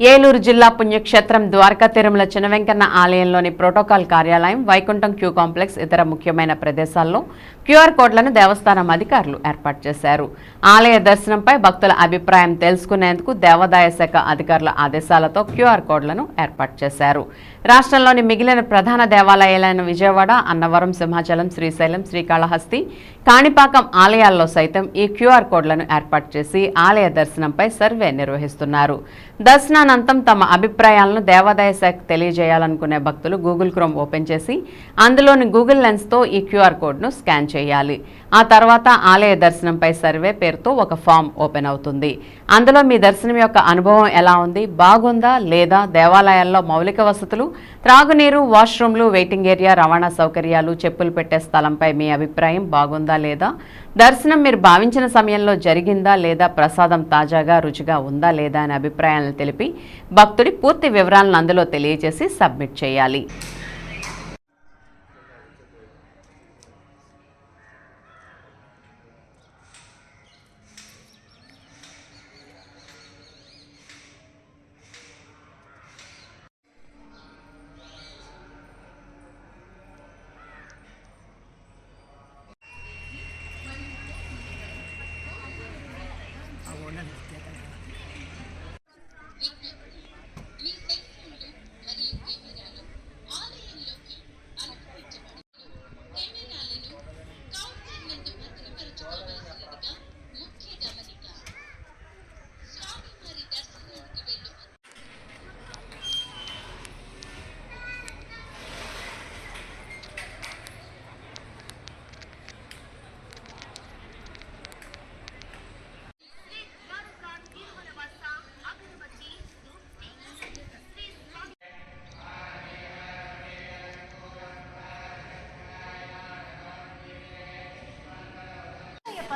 ఏలూరు జిల్లా పుణ్యక్షేత్రం ద్వారకా తిరుమల చినవెంకన్న ఆలయంలోని ప్రోటోకాల్ కార్యాలయం వైకుంఠం క్యూ కాంప్లెక్స్ ఇతర ముఖ్యమైన ప్రదేశాల్లో క్యూఆర్ కోడ్లను దేవస్థానం అధికారులు ఏర్పాటు చేశారు. ఆలయ దర్శనంపై భక్తుల అభిప్రాయం తెలుసుకునేందుకు దేవాదాయ శాఖ అధికారుల ఆదేశాలతో క్యూఆర్ కోడ్లను ఏర్పాటు చేశారు. రాష్ట్రంలోని మిగిలిన ప్రధాన దేవాలయాలైన విజయవాడ అన్నవరం సింహాచలం శ్రీశైలం శ్రీకాళహస్తి కాణిపాకం ఆలయాల్లో సైతం ఈ క్యూఆర్ కోడ్లను ఏర్పాటు చేసి ఆలయ దర్శనంపై సర్వే నిర్వహిస్తున్నారు. దర్శనానంతం తమ అభిప్రాయాలను దేవాదాయ శాఖ తెలియజేయాలనుకునే భక్తులు గూగుల్ క్రోమ్ ఓపెన్ చేసి అందులోని గూగుల్ లెన్స్తో ఈ క్యూఆర్ కోడ్ను స్కాన్ చేయాలి. ఆ తర్వాత ఆలయ దర్శనంపై సర్వే పేరుతో ఒక ఫామ్ ఓపెన్ అవుతుంది. అందులో మీ దర్శనం యొక్క అనుభవం ఎలా ఉంది? బాగుందా లేదా? దేవాలయాల్లో మౌలిక వసతులు త్రాగునీరు వాష్రూమ్లు వెయిటింగ్ ఏరియా రవాణా సౌకర్యాలు చెప్పులు పెట్టే స్థలంపై మీ అభిప్రాయం బాగుందా లేదా? దర్శనం మీరు భావించిన సమయంలో జరిగిందా లేదా? ప్రసాదం తాజాగా రుచిగా ఉందా లేదా అనే అభిప్రాయాలను తెలిపి భక్తుడి పూర్తి వివరాలను అందులో తెలియజేసి సబ్మిట్ చేయాలి.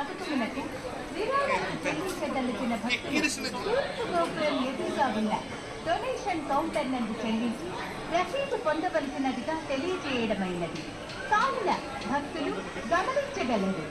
ఆలయ పథకములకు విరాళాలు చెల్లించదలిచిన భక్తులు తూర్పు గోపురం ఎదురుగా ఉన్న డొనేషన్ కౌంటర్ నందు చెల్లించి రసీదు పొందవలసినదిగా తెలియజేయడమైనది కావున భక్తులు గమనించగలరు